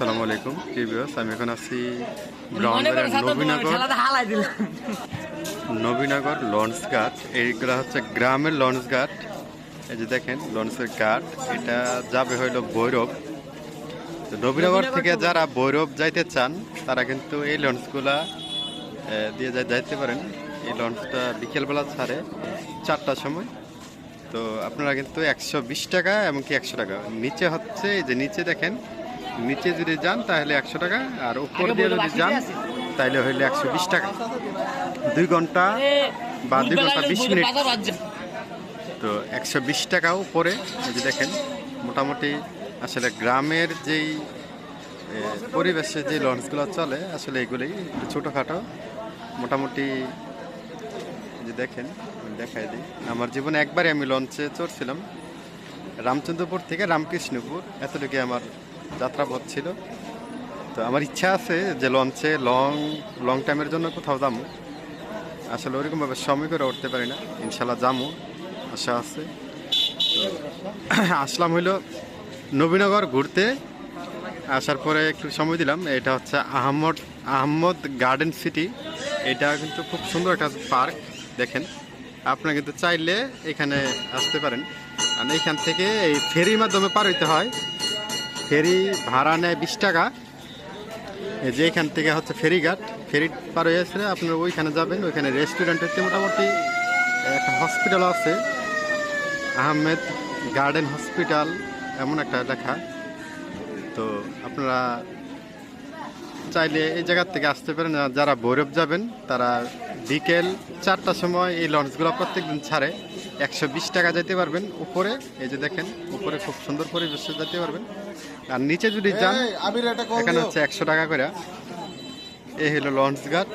আসসালামু আলাইকুম। কি প্রিভিয়াস আমি এখন আছি ব্রাউনবাজারের নবীনগর। নবীনগর লঞ্চ ঘাট। এইগুলা হচ্ছে গ্রামের লঞ্চ ঘাট। এই যে দেখেন লঞ্চের ঘাট। এটা যাবে হইল ভৈরব। তো নবীনগর থেকে যারা ভৈরব যাইতে চান তারা কিন্তু এই লঞ্চগুলা দিয়ে যাইতে পারেন। এই লঞ্চটা বিকেলবেলা ছাড়ে চারটার সময়। তো আপনারা কিন্তু একশো বিশ টাকা এমনকি একশো টাকা। নিচে হচ্ছে এই যে নিচে দেখেন নিচে যদি যান তাহলে একশো টাকা আর উপর দিয়ে যদি যান তাহলে হইলে একশো বিশ টাকা। দুই ঘণ্টা বা দুই ঘণ্টা বিশ মিনিট। তো একশো বিশ টাকা উপরে এই যে দেখেন মোটামুটি আসলে গ্রামের যেই পরিবেশে যে লঞ্চগুলো চলে আসলে এগুলি ছোটোখাটো মোটামুটি যে দেখেন দেখাই দিই। আমার জীবনে একবারই আমি লঞ্চে চড়ছিলাম রামচন্দ্রপুর থেকে রামকৃষ্ণপুর এতটুকু আমার যাত্রাপথ ছিল। তো আমার ইচ্ছা আছে যে লঞ্চে লং লং টাইমের জন্য কোথাও যাব আসলে ওরকমভাবে সময় করে উঠতে পারি না। ইনশাল্লাহ যাব আশা আছে। আসলাম হইল নবীনগর ঘুরতে। আসার পরে একটু সময় দিলাম। এটা হচ্ছে আহমদ আহমদ গার্ডেন সিটি এটা কিন্তু খুব সুন্দর একটা পার্ক দেখেন। আপনারা কিন্তু চাইলে এখানে আসতে পারেন। আর এইখান থেকে এই ফেরির মাধ্যমে পার হইতে হয়। ফেরি ভাড়া নেয় বিশ টাকা। এই যে এখান থেকে হচ্ছে ফেরিঘাট। ফেরি পার হয়ে আসলে আপনারা ওইখানে যাবেন, ওইখানে রেস্টুরেন্ট হচ্ছে মোটামুটি একটা হসপিটাল আছে। আহমেদ গার্ডেন হসপিটাল এমন একটা লেখা। তো আপনারা চাইলে এই জায়গার থেকে আসতে পারেন। যারা ভৈরব যাবেন, তারা বিকেল চারটার সময় এই লঞ্চগুলো প্রত্যেকদিন ছাড়ে। একশো বিশ টাকা যেতে পারবেন উপরে এই যে দেখেন উপরে খুব সুন্দর পরিবেশ যেতে পারবেন। আর নিচে যদি যান এখানে হচ্ছে একশো টাকা করে। এই হলো লঞ্চ ঘাট।